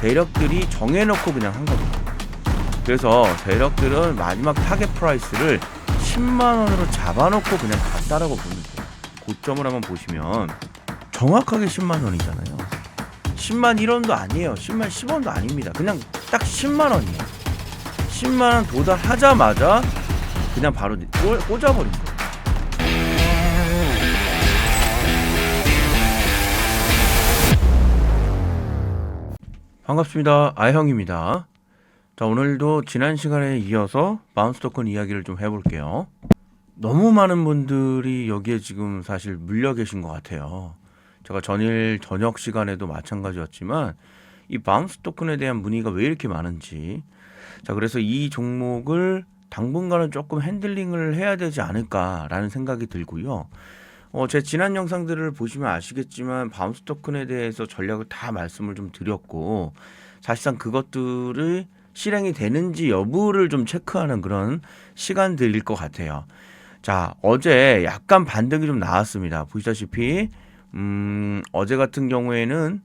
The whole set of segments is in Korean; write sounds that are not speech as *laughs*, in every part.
세력들이 정해놓고 그냥 한 겁니다. 그래서 세력들은 마지막 타겟 프라이스를 10만 원으로 잡아놓고 그냥 갔다라고 보면 돼요. 고점을 한번 보시면 정확하게 10만 원이잖아요. 10만 1원도 아니에요. 10만 10원도 아닙니다. 그냥 딱 10만 원이에요. 10만 원 도달하자마자 그냥 바로 꽂- 꽂아버린 거예요. 반갑습니다. 아형입니다. 자, 오늘도 지난 시간에 이어서 바운스 토큰 이야기를 좀 해볼게요. 너무 많은 분들이 여기에 지금 사실 물려 계신 것 같아요. 제가 전일 저녁 시간에도 마찬가지였지만 이 바운스 토큰에 대한 문의가 왜 이렇게 많은지 자 그래서 이 종목을 당분간은 조금 핸들링을 해야 되지 않을까라는 생각이 들고요. 어, 제 지난 영상들을 보시면 아시겠지만 바운스 토큰에 대해서 전략을 다 말씀을 좀 드렸고 사실상 그것들이 실행이 되는지 여부를 좀 체크하는 그런 시간들일 것 같아요. 자, 어제 약간 반등이 좀 나왔습니다. 보시다시피 음, 어제 같은 경우에는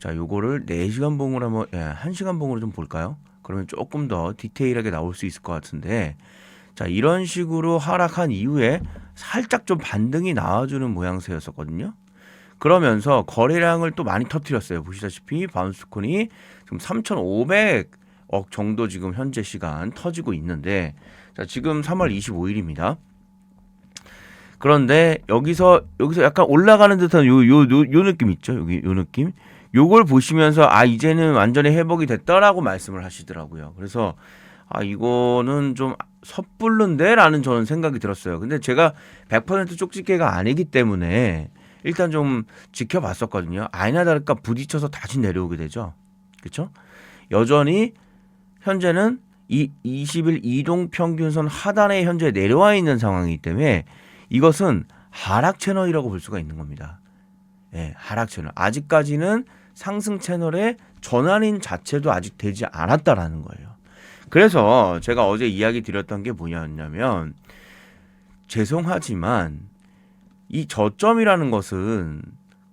자, 요거를 4시간 봉으로 한번 예, 1시간 봉으로 좀 볼까요? 그러면 조금 더 디테일하게 나올 수 있을 것 같은데 자, 이런 식으로 하락한 이후에 살짝 좀 반등이 나와주는 모양새였었거든요. 그러면서 거래량을 또 많이 터뜨렸어요. 보시다시피 바운스콘이 지금 3,500억 정도 지금 현재 시간 터지고 있는데 자, 지금 3월 25일입니다. 그런데 여기서 여기서 약간 올라가는 듯한 요 요요 느낌 있죠? 여기 요 느낌. 요걸 보시면서 아 이제는 완전히 회복이 됐다라고 말씀을 하시더라고요. 그래서 아 이거는 좀 섣불른데라는 저는 생각이 들었어요. 근데 제가 100% 쪽집게가 아니기 때문에 일단 좀 지켜봤었거든요. 아니나 다를까 부딪혀서 다시 내려오게 되죠. 그렇죠? 여전히 현재는 이 20일 이동 평균선 하단에 현재 내려와 있는 상황이기 때문에 이것은 하락 채널이라고 볼 수가 있는 겁니다. 예, 하락 채널. 아직까지는 상승 채널의 전환인 자체도 아직 되지 않았다라는 거예요. 그래서 제가 어제 이야기 드렸던 게 뭐냐면 죄송하지만 이 저점이라는 것은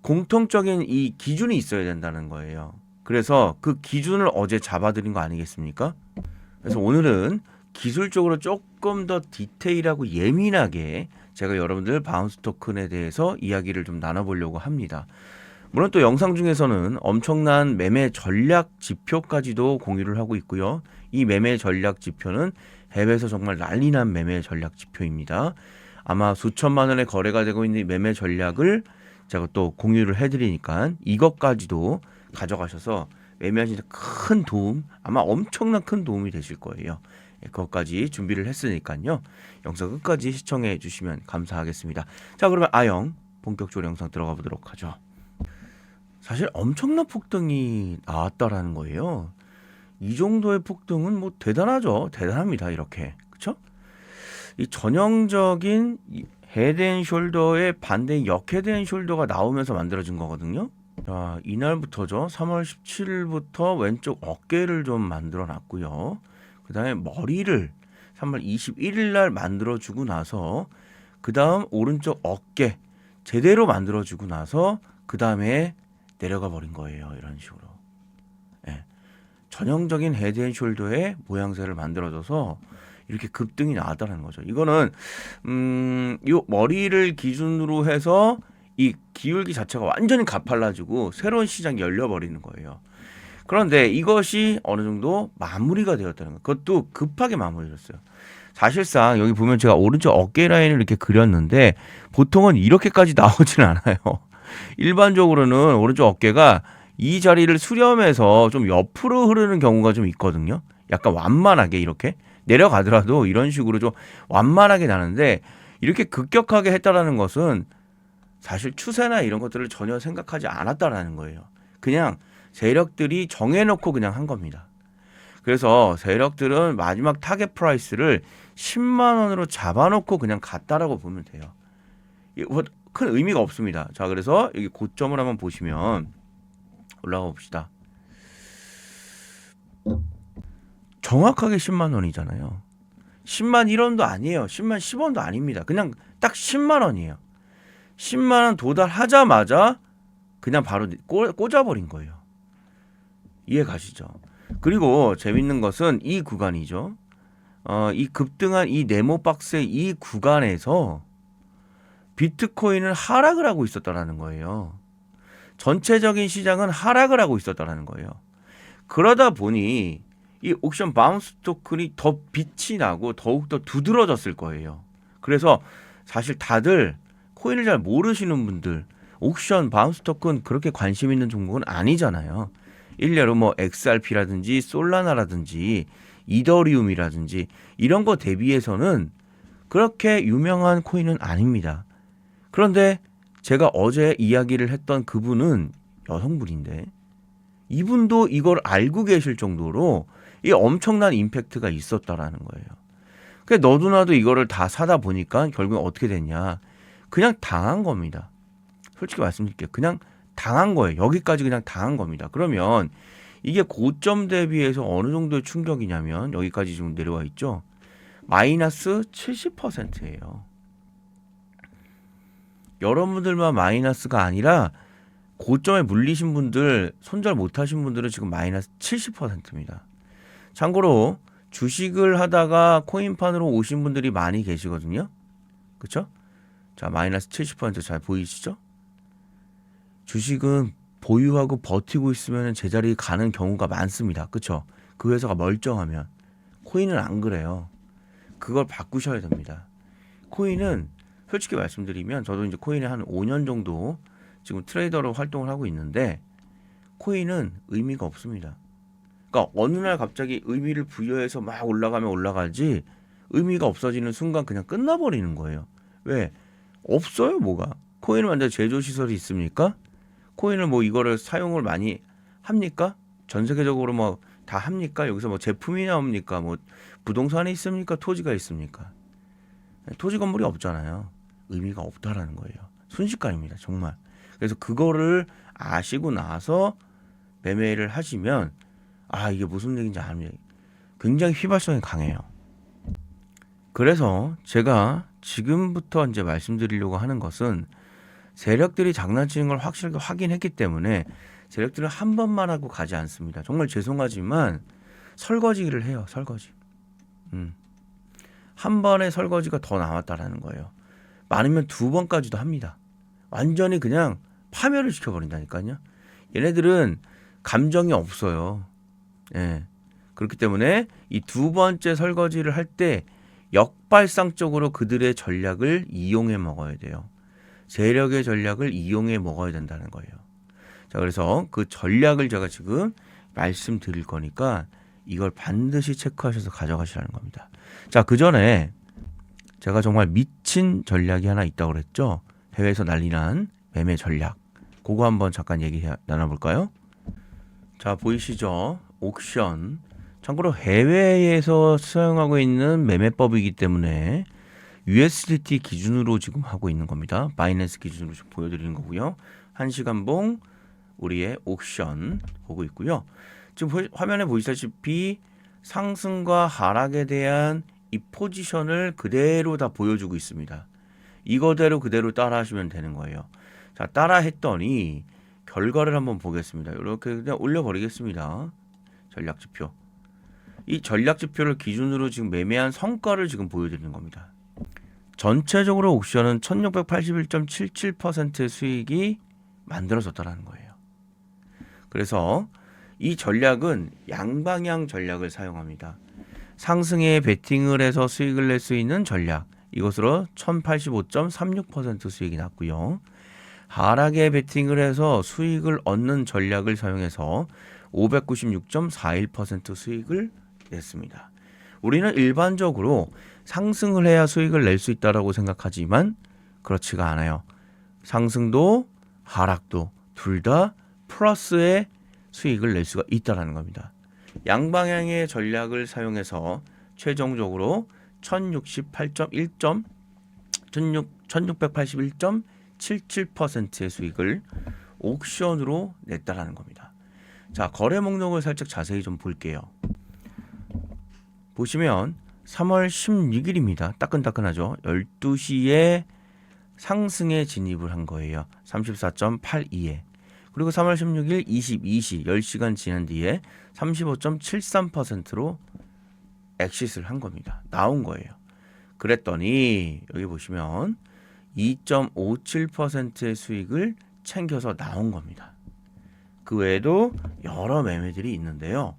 공통적인 이 기준이 있어야 된다는 거예요. 그래서 그 기준을 어제 잡아드린 거 아니겠습니까? 그래서 오늘은 기술적으로 조금 더 디테일하고 예민하게 제가 여러분들 바운스 토큰에 대해서 이야기를 좀 나눠보려고 합니다. 물론 또 영상 중에서는 엄청난 매매 전략 지표까지도 공유를 하고 있고요. 이 매매 전략 지표는 해외에서 정말 난리난 매매 전략 지표입니다. 아마 수천만 원의 거래가 되고 있는 이 매매 전략을 제가 또 공유를 해드리니까 이것까지도 가져가셔서 매매하시는 데큰 도움, 아마 엄청난 큰 도움이 되실 거예요. 예, 그것까지 준비를 했으니까요. 영상 끝까지 시청해 주시면 감사하겠습니다. 자, 그러면 아영 본격적으로 영상 들어가 보도록 하죠. 사실 엄청난 폭등이 나왔다라는 거예요. 이 정도의 폭등은 뭐 대단하죠. 대단합니다. 이렇게. 그렇죠? 이 전형적인 헤드앤숄더의 반대 역헤드앤숄더가 나오면서 만들어진 거거든요. 자, 이날부터죠. 3월 17일부터 왼쪽 어깨를 좀 만들어 놨고요. 그 다음에 머리를 3월 21일 날 만들어 주고 나서 그 다음 오른쪽 어깨 제대로 만들어 주고 나서 그 다음에 내려가 버린 거예요. 이런 식으로. 예. 전형적인 헤드앤숄더의 모양새를 만들어줘서 이렇게 급등이 나왔다는 거죠. 이거는 음, 요 머리를 기준으로 해서 이 기울기 자체가 완전히 가팔라지고 새로운 시장이 열려버리는 거예요. 그런데 이것이 어느 정도 마무리가 되었다는 거. 그것도 급하게 마무리됐어요. 사실상 여기 보면 제가 오른쪽 어깨 라인을 이렇게 그렸는데 보통은 이렇게까지 *laughs* 나오지는 않아요. 일반적으로는 오른쪽 어깨가 이 자리를 수렴해서 좀 옆으로 흐르는 경우가 좀 있거든요. 약간 완만하게 이렇게 내려가더라도 이런 식으로 좀 완만하게 나는데 이렇게 급격하게 했다라는 것은 사실 추세나 이런 것들을 전혀 생각하지 않았다라는 거예요. 그냥 세력들이 정해놓고 그냥 한 겁니다. 그래서 세력들은 마지막 타겟 프라이스를 10만 원으로 잡아놓고 그냥 갔다라고 보면 돼요. 이뭐큰 의미가 없습니다. 자, 그래서 여기 고점을 한번 보시면 올라가 봅시다. 정확하게 10만 원이잖아요. 10만 1원도 아니에요. 10만 10원도 아닙니다. 그냥 딱 10만 원이에요. 10만 원 도달하자마자 그냥 바로 꽂- 꽂아버린 거예요. 이해 가시죠? 그리고 재밌는 것은 이 구간이죠. 어, 이 급등한 이 네모 박스의 이 구간에서 비트코인은 하락을 하고 있었다라는 거예요. 전체적인 시장은 하락을 하고 있었다라는 거예요. 그러다 보니 이 옥션 바운스 토큰이 더 빛이 나고 더욱더 두드러졌을 거예요. 그래서 사실 다들 코인을 잘 모르시는 분들 옥션 바운스 토큰 그렇게 관심 있는 종목은 아니잖아요. 일례로 뭐 XRP라든지 솔라나라든지 이더리움이라든지 이런 거 대비해서는 그렇게 유명한 코인은 아닙니다. 그런데 제가 어제 이야기를 했던 그분은 여성분인데 이분도 이걸 알고 계실 정도로 이 엄청난 임팩트가 있었다라는 거예요. 그 너도 나도 이거를 다 사다 보니까 결국 어떻게 됐냐? 그냥 당한 겁니다. 솔직히 말씀드릴게요. 그냥 당한 거예요. 여기까지 그냥 당한 겁니다. 그러면 이게 고점 대비해서 어느 정도의 충격이냐면 여기까지 지금 내려와 있죠. 마이너스 70%예요. 여러분들만 마이너스가 아니라 고점에 물리신 분들, 손절 못 하신 분들은 지금 마이너스 70%입니다. 참고로 주식을 하다가 코인판으로 오신 분들이 많이 계시거든요. 그쵸? 자, 마이너스 70%잘 보이시죠? 주식은 보유하고 버티고 있으면 제자리 가는 경우가 많습니다. 그쵸? 그 회사가 멀쩡하면. 코인은 안 그래요. 그걸 바꾸셔야 됩니다. 코인은 솔직히 말씀드리면 저도 이제 코인에 한 5년 정도 지금 트레이더로 활동을 하고 있는데 코인은 의미가 없습니다. 그러니까 어느 날 갑자기 의미를 부여해서 막 올라가면 올라가지 의미가 없어지는 순간 그냥 끝나버리는 거예요. 왜? 없어요, 뭐가. 코인은 완전 제조 시설이 있습니까? 코인을 뭐 이거를 사용을 많이 합니까? 전 세계적으로 뭐 다 합니까? 여기서 뭐 제품이 나옵니까? 뭐 부동산이 있습니까? 토지가 있습니까? 토지 건물이 없잖아요. 의미가 없다라는 거예요. 순식간입니다, 정말. 그래서 그거를 아시고 나서 매매를 하시면 아 이게 무슨 얘기인지 압니다. 굉장히 휘발성이 강해요. 그래서 제가 지금부터 이제 말씀드리려고 하는 것은 세력들이 장난치는 걸 확실하게 확인했기 때문에 세력들은 한 번만 하고 가지 않습니다. 정말 죄송하지만 설거지를 해요. 설거지. 음. 한 번의 설거지가 더 나왔다라는 거예요. 많으면 두 번까지도 합니다. 완전히 그냥 파멸을 시켜버린다니까요. 얘네들은 감정이 없어요. 예. 그렇기 때문에 이 두 번째 설거지를 할 때 역발상적으로 그들의 전략을 이용해 먹어야 돼요. 세력의 전략을 이용해 먹어야 된다는 거예요. 자, 그래서 그 전략을 제가 지금 말씀드릴 거니까 이걸 반드시 체크하셔서 가져가시라는 겁니다. 자, 그 전에 제가 정말 미친 전략이 하나 있다고 그랬죠. 해외에서 난리난 매매 전략. 그거 한번 잠깐 얘기 나눠볼까요? 자, 보이시죠? 옥션. 참고로 해외에서 사용하고 있는 매매법이기 때문에 USDT 기준으로 지금 하고 있는 겁니다. 바이낸스 기준으로 지금 보여드리는 거고요. 한 시간 봉 우리의 옥션 보고 있고요. 지금 보, 화면에 보시다시피 상승과 하락에 대한 이 포지션을 그대로 다 보여주고 있습니다. 이거대로 그대로 따라 하시면 되는 거예요. 자, 따라 했더니 결과를 한번 보겠습니다. 이렇게 그냥 올려버리겠습니다. 전략 지표. 이 전략 지표를 기준으로 지금 매매한 성과를 지금 보여드리는 겁니다. 전체적으로 옥션은 1681.77%의 수익이 만들어졌다라는 거예요. 그래서 이 전략은 양방향 전략을 사용합니다. 상승에 베팅을 해서 수익을 낼 수 있는 전략. 이것으로 1085.36% 수익이 났고요. 하락에 베팅을 해서 수익을 얻는 전략을 사용해서 596.41% 수익을 냈습니다. 우리는 일반적으로 상승을 해야 수익을 낼 수 있다라고 생각하지만 그렇지가 않아요. 상승도 하락도 둘 다 플러스의 수익을 낼 수가 있다라는 겁니다. 양방향의 전략을 사용해서 최종적으로 1068.1점 1681.77%의 수익을 옥션으로 냈다라는 겁니다. 자, 거래 목록을 살짝 자세히 좀 볼게요. 보시면 3월 16일입니다. 따끈따끈하죠. 12시에 상승에 진입을 한 거예요. 34.82에. 그리고 3월 16일 22시 10시간 지난 뒤에 35.73%로 엑시스를 한 겁니다. 나온 거예요. 그랬더니 여기 보시면 2.57%의 수익을 챙겨서 나온 겁니다. 그 외에도 여러 매매들이 있는데요.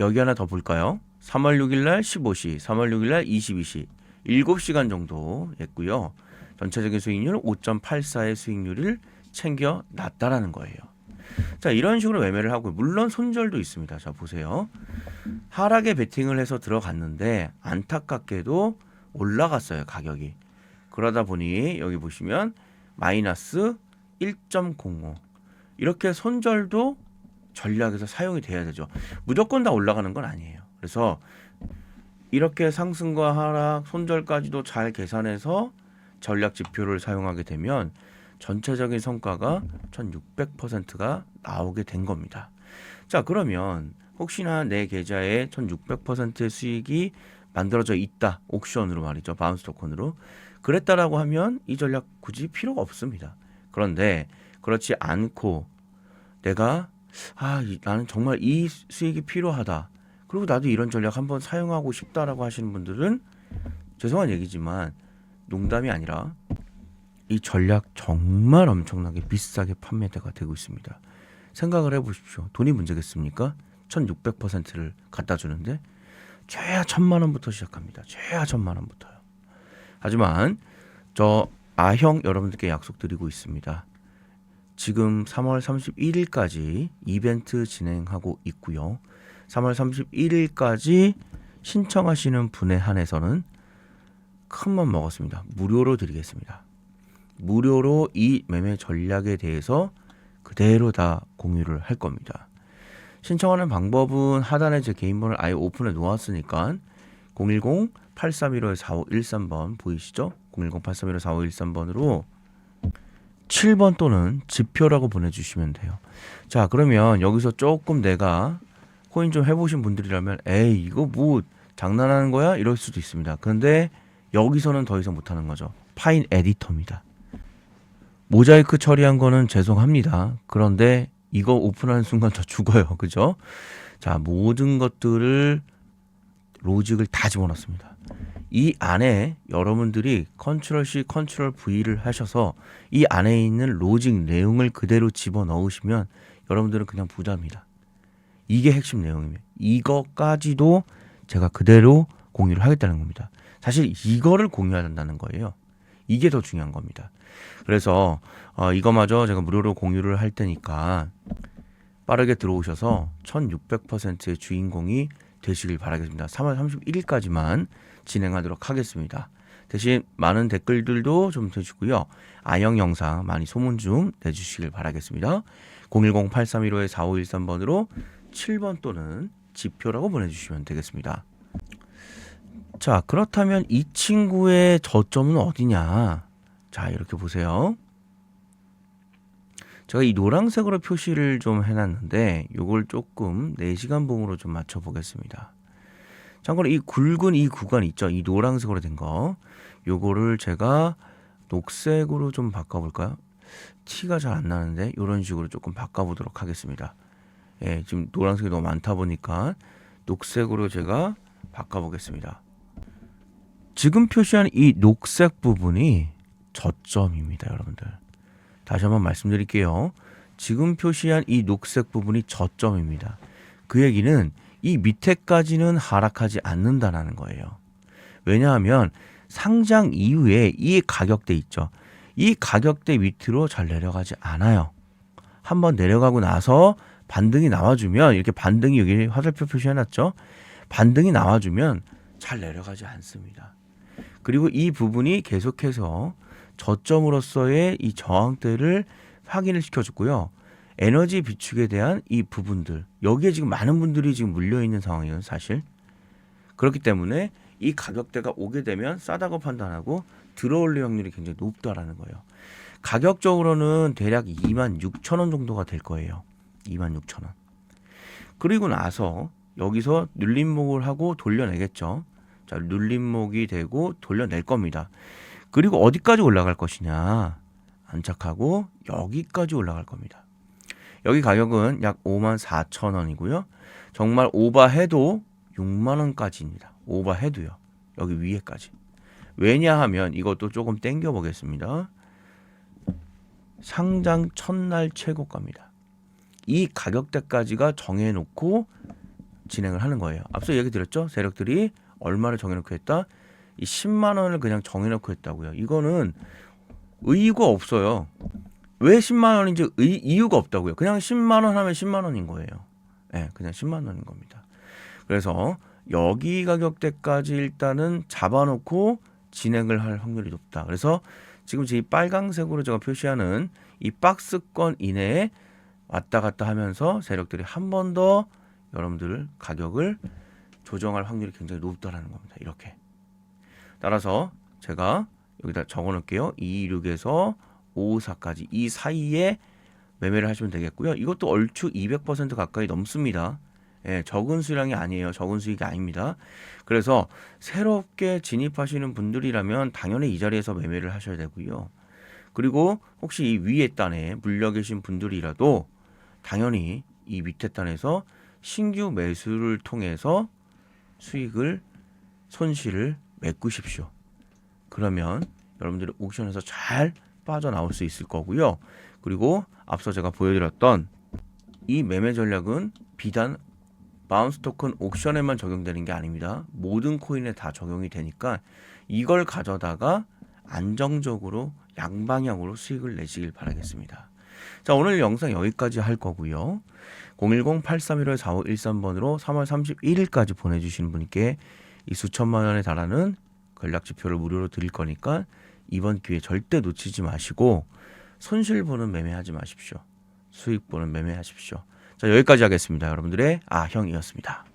여기 하나 더 볼까요? 3월 6일 날 15시, 3월 6일 날 22시 7시간 정도 했고요. 전체적인 수익률 5.84의 수익률을 챙겨 놨다라는 거예요. 자, 이런 식으로 매매를 하고 물론 손절도 있습니다. 자, 보세요. 하락에 베팅을 해서 들어갔는데 안타깝게도 올라갔어요, 가격이. 그러다 보니 여기 보시면 마이너스 1.05 이렇게 손절도 전략에서 사용이 돼야 되죠. 무조건 다 올라가는 건 아니에요. 그래서 이렇게 상승과 하락, 손절까지도 잘 계산해서 전략 지표를 사용하게 되면 전체적인 성과가 1600%가 나오게 된 겁니다. 자, 그러면 혹시나 내 계좌에 1600%의 수익이 만들어져 있다. 옥션으로 말이죠. 바운스 토큰으로. 그랬다라고 하면 이 전략 굳이 필요가 없습니다. 그런데 그렇지 않고 내가 아, 이- 나는 정말 이 수익이 필요하다. 그리고 나도 이런 전략 한번 사용하고 싶다라고 하시는 분들은 죄송한 얘기지만 농담이 아니라 이 전략 정말 엄청나게 비싸게 판매가 되고 있습니다. 생각을 해보십시오. 돈이 문제겠습니까? 1600%를 갖다 주는데 최하 천만 원부터 시작합니다. 최하 천만 원부터요. 하지만 저 아형 여러분들께 약속드리고 있습니다. 지금 3월 31일까지 이벤트 진행하고 있고요. 3월 31일까지 신청하시는 분에 한해서는 큰맘 먹었습니다. 무료로 드리겠습니다. 무료로 이 매매 전략에 대해서 그대로 다 공유를 할 겁니다. 신청하는 방법은 하단에 제 개인 번호를 아예 오픈해 놓았으니까 010-8315-4513번 보이시죠? 010-8315-4513번으로 7번 또는 지표라고 보내주시면 돼요. 자, 그러면 여기서 조금 내가 코인 좀 해보신 분들이라면 에이 이거 뭐 장난하는 거야? 이럴 수도 있습니다. 그런데 여기서는 더 이상 못하는 거죠. 파인 에디터입니다. 모자이크 처리한 거는 죄송합니다. 그런데 이거 오픈하는 순간 저 죽어요. *laughs* 그죠? 자, 모든 것들을 로직을 다 집어넣습니다. 이 안에 여러분들이 컨트롤 C, 컨트롤 V를 하셔서 이 안에 있는 로직 내용을 그대로 집어넣으시면 여러분들은 그냥 부자입니다. 이게 핵심 내용입니다. 이거까지도 제가 그대로 공유를 하겠다는 겁니다. 사실 이거를 공유해야 된다는 거예요. 이게 더 중요한 겁니다. 그래서 어, 이거마저 제가 무료로 공유를 할 테니까 빠르게 들어오셔서 1600%의 주인공이 되시길 바라겠습니다. 3월 31일까지만 진행하도록 하겠습니다. 대신 많은 댓글들도 좀 해주고요. 아영 영상 많이 소문 좀 내주시길 바라겠습니다. 010-8315-4513번으로 7번 또는 지표라고 보내주시면 되겠습니다. 자, 그렇다면 이 친구의 저점은 어디냐? 자, 이렇게 보세요. 제가 이 노란색으로 표시를 좀 해놨는데, 요걸 조금 4시간 봉으로 좀 맞춰보겠습니다. 참고로 이 굵은 이 구간 있죠? 이 노란색으로 된 거. 요거를 제가 녹색으로 좀 바꿔볼까요? 티가 잘 안 나는데, 요런 식으로 조금 바꿔보도록 하겠습니다. 예, 지금 노란색이 너무 많다 보니까 녹색으로 제가 바꿔보겠습니다. 지금 표시한 이 녹색 부분이 저점입니다, 여러분들. 다시 한번 말씀드릴게요. 지금 표시한 이 녹색 부분이 저점입니다. 그 얘기는 이 밑에까지는 하락하지 않는다라는 거예요. 왜냐하면 상장 이후에 이 가격대 있죠. 이 가격대 밑으로 잘 내려가지 않아요. 한번 내려가고 나서 반등이 나와주면 이렇게 반등이 여기 화살표 표시해놨죠. 반등이 나와주면 잘 내려가지 않습니다. 그리고 이 부분이 계속해서 저점으로서의 이 저항대를 확인을 시켜줬고요. 에너지 비축에 대한 이 부분들 여기에 지금 많은 분들이 지금 물려 있는 상황이에요, 사실. 그렇기 때문에 이 가격대가 오게 되면 싸다고 판단하고 들어올릴 확률이 굉장히 높다라는 거예요. 가격적으로는 대략 2만 6천 원 정도가 될 거예요. 2만 6천 원. 그리고 나서 여기서 눌림목을 하고 돌려내겠죠. 자, 눌림목이 되고 돌려낼 겁니다. 그리고 어디까지 올라갈 것이냐? 안착하고 여기까지 올라갈 겁니다. 여기 가격은 약 5만 4천 원이고요. 정말 오버해도 6만 원까지입니다. 오버해도요. 여기 위에까지. 왜냐하면 이것도 조금 땡겨 보겠습니다. 상장 첫날 최고가입니다. 이 가격대까지가 정해놓고 진행을 하는 거예요. 앞서 얘기 드렸죠? 세력들이 얼마를 정해놓고 했다? 이 10만 원을 그냥 정해놓고 했다고요. 이거는 의의가 없어요. 왜 10만 원인지 의, 이유가 없다고요. 그냥 10만 원 하면 10만 원인 거예요. 예, 네, 그냥 10만 원인 겁니다. 그래서 여기 가격대까지 일단은 잡아놓고 진행을 할 확률이 높다. 그래서 지금 이 빨강색으로 제가 표시하는 이 박스권 이내에 왔다 갔다 하면서 세력들이 한 번 더 여러분들 가격을 조정할 확률이 굉장히 높다라는 겁니다. 이렇게. 따라서 제가 여기다 적어 놓을게요. 226에서 554까지 이 사이에 매매를 하시면 되겠고요. 이것도 얼추 200% 가까이 넘습니다. 예, 적은 수량이 아니에요. 적은 수익이 아닙니다. 그래서 새롭게 진입하시는 분들이라면 당연히 이 자리에서 매매를 하셔야 되고요. 그리고 혹시 이 위에 단에 물려 계신 분들이라도 당연히 이 밑에 단에서 신규 매수를 통해서 수익을 손실을 메꾸십시오. 그러면 여러분들이 옥션에서 잘 빠져나올 수 있을 거고요. 그리고 앞서 제가 보여드렸던 이 매매 전략은 비단 바운스 토큰 옥션에만 적용되는 게 아닙니다. 모든 코인에 다 적용이 되니까 이걸 가져다가 안정적으로 양방향으로 수익을 내시길 바라겠습니다. 자, 오늘 영상 여기까지 할 거고요. 010-8315-4513번으로 3월 31일까지 보내주시는 분께 이 수천만 원에 달하는 전략 지표를 무료로 드릴 거니까 이번 기회 절대 놓치지 마시고 손실 보는 매매하지 마십시오. 수익 보는 매매하십시오. 자, 여기까지 하겠습니다. 여러분들의 아형이었습니다.